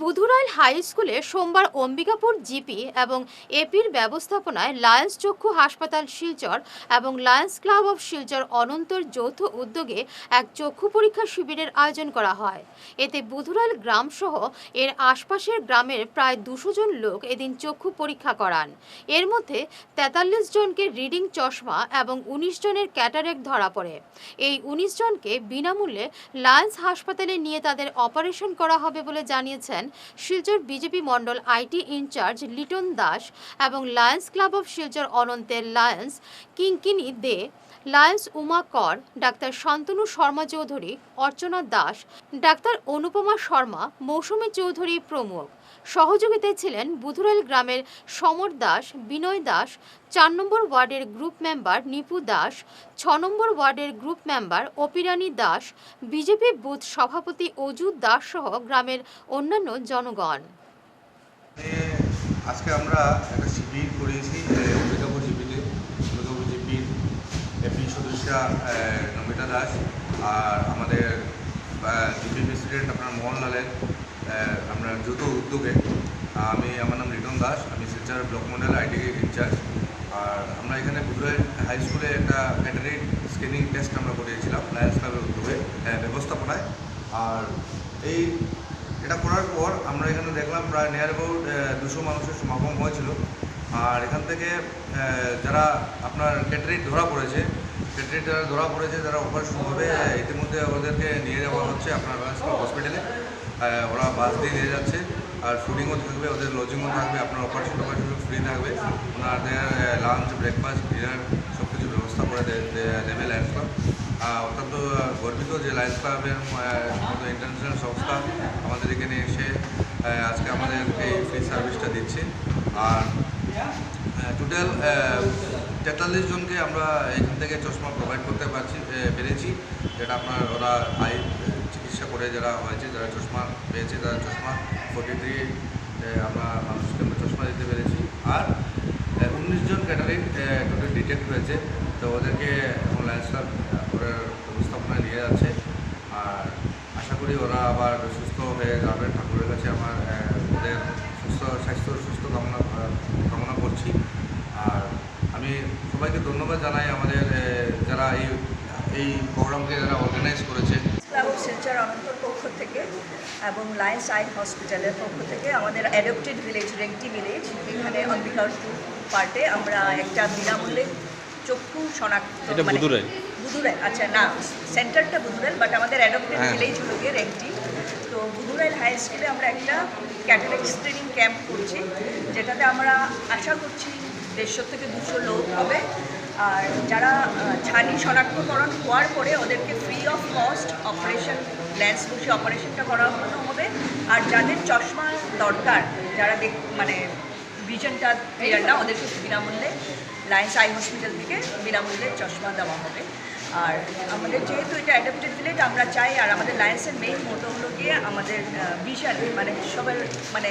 বুধুরাইল high স্কুলে সোমবার Ambikapur GP এবং এপির ব্যবস্থাপনায় লায়ন্স চক্ষু হাসপাতাল শিলচর এবং লায়ন্স ক্লাব অফ শিলচর অনন্তর যৌথ উদ্যোগে এক চক্ষু পরীক্ষা শিবিরের আয়োজন করা হয়। এতে বুধুরাইল গ্রাম সহ এর আশপাশের গ্রামের প্রায় দুশো জন লোক এদিন চক্ষু পরীক্ষা করান। এর মধ্যে তেতাল্লিশ জনকে রিডিং চশমা এবং উনিশ জনের ক্যাটারেক ধরা পড়ে। এই উনিশ জনকে বিনামূল্যে লায়ন্স হাসপাতালে নিয়ে তাদের অপারেশন করা হবে বলে জানিয়েছেন শিলচর বিজেপি মণ্ডল আইটি ইনচার্জ লিটন দাস এবং লায়ন্স ক্লাব অফ শিলচর অনন্তের লায়ন্স কিঙ্কিনি দে, লায়ন্স উমা কর, ডাক্তার শান্তনু শর্মা চৌধুরী, অর্চনা দাস, ডাক্তার অনুপমা শর্মা, মৌসুমী চৌধুরী প্রমুখ। সহযোগিতায় ছিলেন বুধুরাইল গ্রামের সমর দাস, বিনয় দাস চার নম্বর ওয়ার্ডের গ্রুপ মেম্বার নিপু দাস, ছ নম্বর ওয়ার্ডের group member Apirani Das, BJP booth সভাপতি অজু দাস সহ গ্রামের অন্যান্য জনগণ। আজকে আমরা একটা শিবির করিয়েছি অম্বিকাপুর জিপিতে অম্বিকাপুর জিপির এপি সদস্যা নমিতা দাস আর আমাদের জিপি প্রেসিডেন্ট আপনার মোহনলালের আমরা যৌথ উদ্যোগে। আমি, আমার নাম রিটন দাস, আমি শিলচর ব্লক মন্ডল আইটি ইনচার্জ আর আমরা এখানে বুধুরাই হাই স্কুলে একটা ক্যাটারি স্ক্রিনিং টেস্ট আমরা করিয়েছিলাম লায়ন্স ক্লাবের উদ্যোগে ব্যবস্থাপনায়। আর এই, এটা করার পর আমরা এখানে দেখলাম প্রায় নিয়ার অ্যাবাউট দুশো মানুষের সমাগম হয়েছিল। আর এখান থেকে যারা আপনার ক্যাটারিট ধরা পড়েছে ক্যাটারিট যারা ধরা পড়েছে, যারা অপারেশন হবে ইতিমধ্যে ওদেরকে নিয়ে যাওয়া হচ্ছে আপনার হসপিটালে ওরা বাস দিয়ে নিয়ে যাচ্ছে। আর ফুডিংও থাকবে, ওদের লজিংও থাকবে, আপনার অপারেশন টপারেশন ফ্রি থাকবে। ওনাদের লাঞ্চ ব্রেকফাস্ট ডিনার সব কিছু ব্যবস্থা করে দেবে লায়ন্স ক্লাব অত্যন্ত গর্বিত যে লায়ন্স ক্লাবের মতো ইন্টারন্যাশনাল সংস্থা আমাদের এখানে এসে আজকে আমাদের এই ফ্রি সার্ভিসটা দিচ্ছে। আর টোটাল তেতাল্লিশ জনকে আমরা এখান থেকে চশমা প্রোভাইড করতে পারছি পেরেছি। যেটা আপনার ওরা আই চিকিৎসা করে যারা হয়েছে, যারা চশমা পেয়েছে, তারা চশমা ফোর্টি থ্রি আমরা মানুষকে আমরা চশমা দিতে পেরেছি। আর উনিশ জন ক্যাটারি টোটাল ডিটেক্ট হয়েছে। তো ওদেরকে এখন লাইন্স ক্লাব ব্যবস্থাপনায় নিয়ে যাচ্ছে। আর আশা করি ওরা আবার সুস্থ হয়ে যাবে। ঠাকুরের কাছে আমার ওদের সুস্থ, স্বাস্থ্য সুস্থ কামনা কামনা করছি। আর আমি সবাইকে ধন্যবাদ জানাই আমাদের যারা এই এই প্রোগ্রামকে যারা অর্গানাইজ করেছে। ক্লাব অফ শিলচর অনন্তর পক্ষ থেকে এবং লায়ন্স আই হসপিটালের পক্ষ থেকে আমাদের অ্যাডপ্টেড ভিলেজ রেংটি ভিলেজ এখানে অম্বিকাপুর পার্টে আমরা একটা বিনামূল্যে চক্ষু শনাক্ত বুধুরাইল। বুধুরাইল আচ্ছা না সেন্টারটা বুধুরাইল বাট আমাদের অ্যাডপ্টেড। ভিলেজ হলো গিয়ে রেংটি তো বুধুরাইল হাই স্কুলে আমরা একটা ক্যাটারেক্ট স্ক্রিনিং ক্যাম্প করছি যেটাতে আমরা আশা করছি দেড়শো থেকে দুশো লোক হবে আর যারা ছানি শনাক্তকরণ হওয়ার পরে ওদেরকে free of cost operation lens বসে অপারেশনটা করানো হবে। আর যাদের চশমা দরকার, যারা দেখ মানে ভিশনটা ক্লিয়ার না, ওদেরকে বিনামূল্যে লায়েন্স আই হসপিটাল থেকে বিনামূল্যে চশমা দেওয়া হবে। আর আমাদের যেহেতু এটা অ্যাডাপ্টেড ভিলেজ আমরা চাই, আর আমাদের লায়েন্সের মেইন মোটো হলো গিয়ে আমাদের ভিশন মানে সবার মানে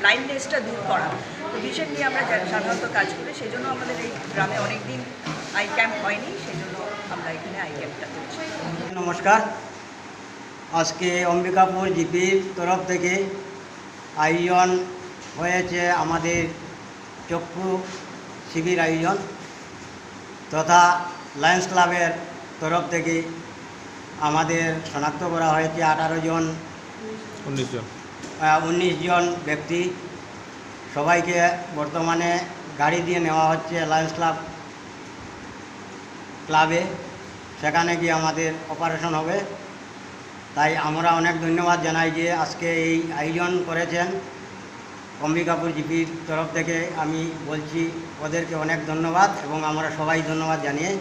ব্লাইন্ডনেসটা দূর করা। তো ভিশন নিয়ে আমরা সাধারণত কাজ করি সেই জন্য আমাদের এই গ্রামে অনেক দিন আই ক্যাম্প হয়নি সেই জন্য আমরা এখানে আই ক্যাম্পটা করছি নমস্কার। আজকে অম্বিকাপুর জিপির তরফ থেকে আয়োজন হয়েছে আমাদের চক্ষু শিবির আয়োজন তথা লায়ন্স ক্লাবের তরফ থেকে আমাদের শনাক্ত করা হয়েছে আঠারো জন উনিশ জন। উনিশ জন ব্যক্তি। সবাইকে বর্তমানে গাড়ি দিয়ে নেওয়া হচ্ছে লায়ন্স ক্লাব ক্লাবে। সেখানে গিয়ে আমাদের অপারেশন হবে। তাই আমরা অনেক ধন্যবাদ জানাই যে আজকে এই আয়োজন করেছেন। অম্বিকাপুর জিপির তরফ থেকে আমি বলছি, ওদেরকে অনেক ধন্যবাদ এবং আমরা সবাই ধন্যবাদ জানিয়ে